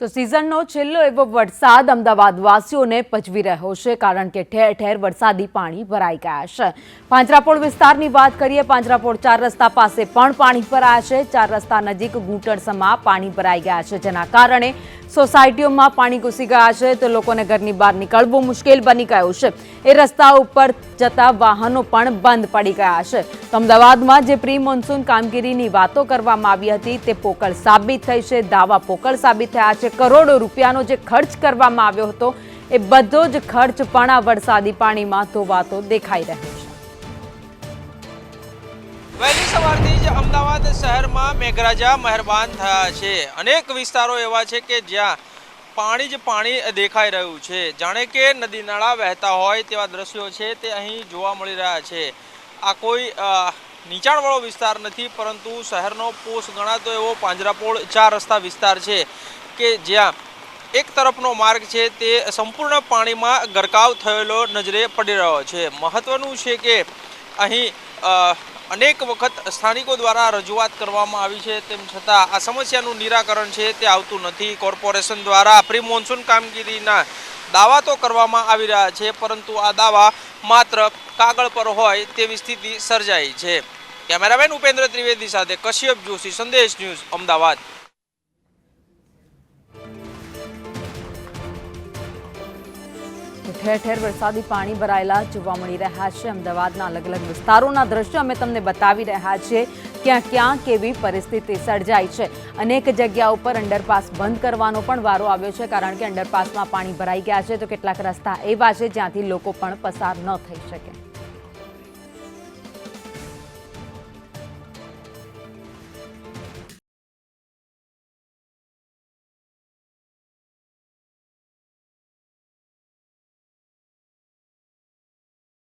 તો સિઝનનો છેલ્લો એવો વરસાદ અમદાવાદ વાસીઓને પજવી રહ્યો છે, કારણ કે ઠેર ઠેર વરસાદી પાણી ભરાઈ ગયા છે. પાંજરાપોળ વિસ્તારની વાત કરીએ, પાંજરાપોળ ચાર રસ્તા પાસે પણ પાણી ભરાયા છે. ચાર રસ્તા નજીક ઘૂંટણસમા પાણી ભરાઈ ગયા છે, જેના કારણે સોસાયટીઓમાં પાણી ઘૂસી ગયા છે. તો લોકોને ઘરની બહાર નીકળવું મુશ્કેલ બની ગયું છે. એ રસ્તા ઉપર જતા વાહનો પણ બંધ પડી ગયા છે. તો અમદાવાદમાં જે પ્રી મોન્સૂન કામગીરીની વાતો કરવામાં આવી હતી, તે પોકળ સાબિત થઈ છે, દાવા પોકળ સાબિત થયા છે. કરોડો રૂપિયાનો જે ખર્ચ કરવામાં આવ્યો હતો, એ બધો જ ખર્ચ પણ આ વરસાદી પાણીમાં ધોવાતો દેખાઈ રહ્યો છે. વહેલી સવારથી જ અમદાવાદ શહેરમાં મેઘરાજા મહેરબાન થયા છે. અનેક વિસ્તારો એવા છે કે જ્યાં પાણી જ પાણી દેખાઈ રહ્યું છે. જાણે કે નદી નાળા વહેતા હોય તેવા દ્રશ્યો છે તે અહીં જોવા મળી રહ્યા છે. આ કોઈ નીચાણવાળો વિસ્તાર નથી, પરંતુ શહેરનો પોષ ગણાતો એવો પાંજરાપોળ ચાર રસ્તા વિસ્તાર છે. કે જ્યાં એક તરફનો માર્ગ છે તે સંપૂર્ણ પાણીમાં ગરકાવ થયેલો નજરે પડી રહ્યો છે. મહત્વનું છે કે અહીં અનેક વખત સ્થાનિકો દ્વારા રજૂઆત કરવામાં આવી છે, તેમ છતાં આ સમસ્યાનું નિરાકરણ છે તે આવતું નથી. કોર્પોરેશન દ્વારા પ્રી મોન્સૂન કામગીરીના દાવા તો કરવામાં આવી રહ્યા છે, પરંતુ આ દાવા માત્ર કાગળ પર હોય તેવી સ્થિતિ સર્જાઈ છે. કેમેરામેન ઉપેન્દ્ર ત્રિવેદી સાથે કશ્યપ જોશી, સંદેશ ન્યૂઝ, અમદાવાદ. ઠેર ઠેર વરસાદી પાણી ભરાયેલા જોવા મળી રહ્યા છે. અમદાવાદના અલગ અલગ વિસ્તારોના દ્રશ્યો અમે તમને બતાવી રહ્યા છીએ ક્યાં ક્યાં કેવી પરિસ્થિતિ સર્જાઈ છે. અનેક જગ્યા ઉપર અંડરપાસ બંધ કરવાનો પણ વારો આવ્યો છે, કારણ કે અંડરપાસમાં પાણી ભરાઈ ગયા છે. તો કેટલાક રસ્તા એવા છે જ્યાંથી લોકો પણ પસાર ન થઈ શકે.